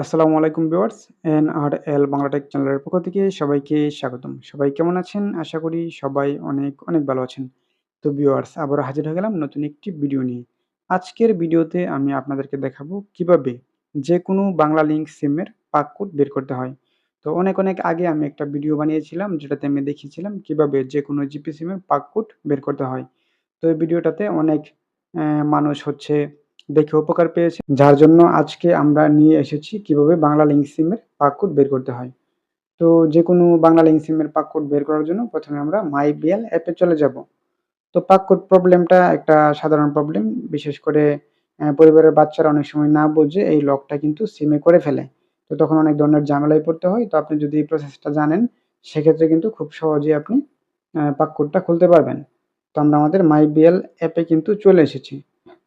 আসসালামু আলাইকুম viewers N R L Bangla tech চ্যানেলের পক্ষ থেকে সবাইকে স্বাগতম। সবাই কেমন আছেন? আশা করি সবাই অনেক অনেক ভালো আছেন। তো ভিউয়ার্স আবার হাজির হয়ে গেলাম নতুন একটি ভিডিও নিয়ে। আজকের ভিডিওতে আমি আপনাদেরকে দেখাবো কীভাবে যে কোনো বাংলা লিঙ্ক সিমের পাক কোড বের করতে হয়। তো অনেক অনেক আগে আমি একটা ভিডিও বানিয়েছিলাম, যেটাতে আমি দেখিয়েছিলাম কীভাবে যে কোনো জিপি সিমের পাক কোড বের করতে হয়। তো এই ভিডিওটাতে অনেক মানুষ হচ্ছে দেখে উপকার পেয়েছে। যার জন্য আজকে আমরা নিয়ে এসেছি কীভাবে বাংলা লিঙ্ক সিমের পাক কোড বের করতে হয়। তো যে কোনো বাংলা লিঙ্ক সিমের পাক কোড বের করার জন্য প্রথমে আমরা মাই বিএল অ্যাপে চলে যাব। তো পাক কোড প্রবলেমটা একটা সাধারণ প্রবলেম বিশেষ করে পরিবারের বাচ্চারা অনেক সময় না বুঝে এই লকটা কিন্তু সিমে করে ফেলে। তো তখন অনেক ধরনের ঝামেলায় পড়তে হয়। তো আপনি যদি এই প্রসেসটা জানেন, সেক্ষেত্রে কিন্তু খুব সহজেই আপনি পাক কোডটা খুলতে পারবেন। তো আমরা আমাদের মাই বিএল অ্যাপে কিন্তু চলে এসেছি।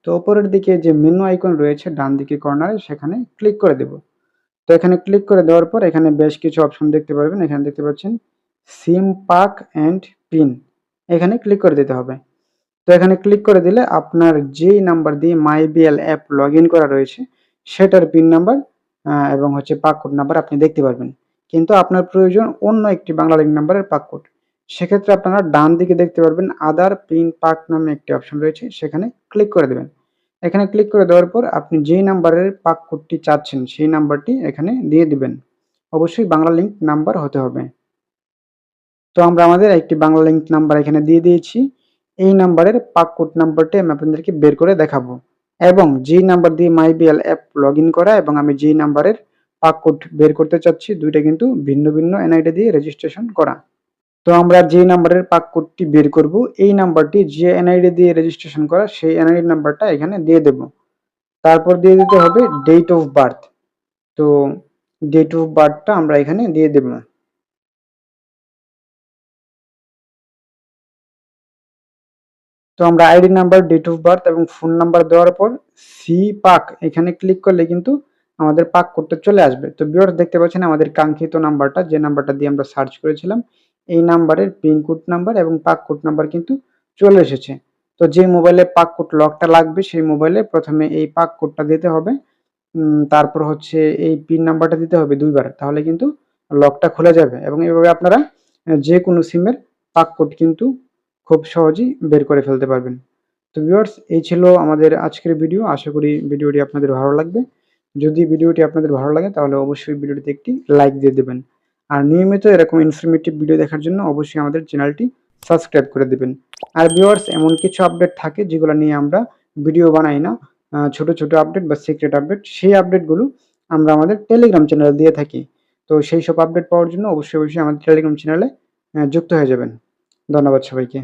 তো ওপরের দিকে যে মেনু আইকন রয়েছে ডান দিকে কর্নারে সেখানে ক্লিক করে দেব। তো এখানে ক্লিক করে দেওয়ার পর এখানে বেশ কিছু অপশন দেখতে পারবেন। এখানে দেখতে পাচ্ছেন সিম পাক অ্যান্ড পিন এখানে ক্লিক করে দিতে হবে। তো এখানে ক্লিক করে দিলে আপনার যেই নাম্বার দিয়ে মাই বিএল অ্যাপ লগ করা রয়েছে, সেটার পিন নাম্বার এবং হচ্ছে পাক কোড নাম্বার আপনি দেখতে পারবেন। কিন্তু আপনার প্রয়োজন অন্য একটি বাংলা লিঙ্ক নাম্বারের পাক কোড সেক্ষেত্রে আপনারা ডান দিকে দেখতে পারবেন আদার পিন পাক নামে একটি অপশন রয়েছে, সেখানে ক্লিক করে দেবেন। এখানে ক্লিক করে দেওয়ার পর আপনি যেই নাম্বারের পাক কোডটি চাচ্ছেন, সেই নাম্বারটি এখানে দিয়ে দিবেন। অবশ্যই বাংলা লিঙ্ক নাম্বার হতে হবে। তো আমরা আমাদের একটি বাংলা লিঙ্ক নাম্বার এখানে দিয়ে দিয়েছি। এই নাম্বারের পাক কোড নাম্বারটি আমি আপনাদেরকে বের করে দেখাবো। এবং যেই নাম্বার দিয়ে মাই মাইবিএল অ্যাপ লগ করা এবং আমি যেই নাম্বারের পাক কোড বের করতে চাচ্ছি, দুইটা কিন্তু ভিন্ন ভিন্ন এনআইডি দিয়ে রেজিস্ট্রেশন করা। তো আমরা যে নাম্বারের পাক কোডটি বের করব, এই নাম্বারটি যে এনআইডি দিয়ে রেজিস্ট্রেশন করা, সেই এনআইডি নাম্বারটা এখানে দিয়ে দেব। তারপর দিয়ে দিতে হবে ডেট অফ বার্থ তো ডেট অফ বার্থটা আমরা এখানে দিয়ে দেব। তো আমরা ID number date of birth এবং ফোন নাম্বার দেওয়ার পর সি পাক এখানে ক্লিক করলে কিন্তু আমাদের পাক কোডটা চলে আসবে। তো বিয়ার্স দেখতে পাচ্ছেন আমাদের কাঙ্ক্ষিত নাম্বারটা, যে নাম্বারটা দিয়ে আমরা সার্চ করেছিলাম এই নাম্বারের পিনকোড নাম্বার এবং পাক কোড নাম্বার কিন্তু চলে এসেছে। তো যে মোবাইলে পাক কোড লকটা লাগবে, সেই মোবাইলে প্রথমে এই পাক কোডটা দিতে হবে। তারপর হচ্ছে এই পিন নাম্বারটা দিতে হবে দুইবার, তাহলে কিন্তু লকটা খুলে যাবে এবং এইভাবে আপনারা যে কোনো সিমের পাক কোড কিন্তু খুব সহজেই বের করে ফেলতে পারবেন। তো ভিউয়ার্স, এই ছিল আমাদের আজকের ভিডিও। আশা করি ভিডিওটি আপনাদের ভালো লাগবে। যদি ভিডিওটি আপনাদের ভালো লাগে, তাহলে অবশ্যই ভিডিওটিতে একটি লাইক দিয়ে দেবেন। আর নিয়মিত এরকম ইনফরমেটিভ ভিডিও দেখার জন্য অবশ্যই আমাদের চ্যানেলটি সাবস্ক্রাইব করে দেবেন। আর ভিউয়ার্স এমন কিছু আপডেট থাকে যেগুলো নিয়ে আমরা ভিডিও বানাই না ছোট ছোট আপডেট বা সিক্রেট আপডেট সেই আপডেটগুলো আমরা আমাদের টেলিগ্রাম চ্যানেলে দিয়ে থাকি। তো সেই সব আপডেট পাওয়ার জন্য অবশ্যই অবশ্যই আমাদের টেলিগ্রাম চ্যানেলে যুক্ত হয়ে যাবেন। ধন্যবাদ সবাইকে।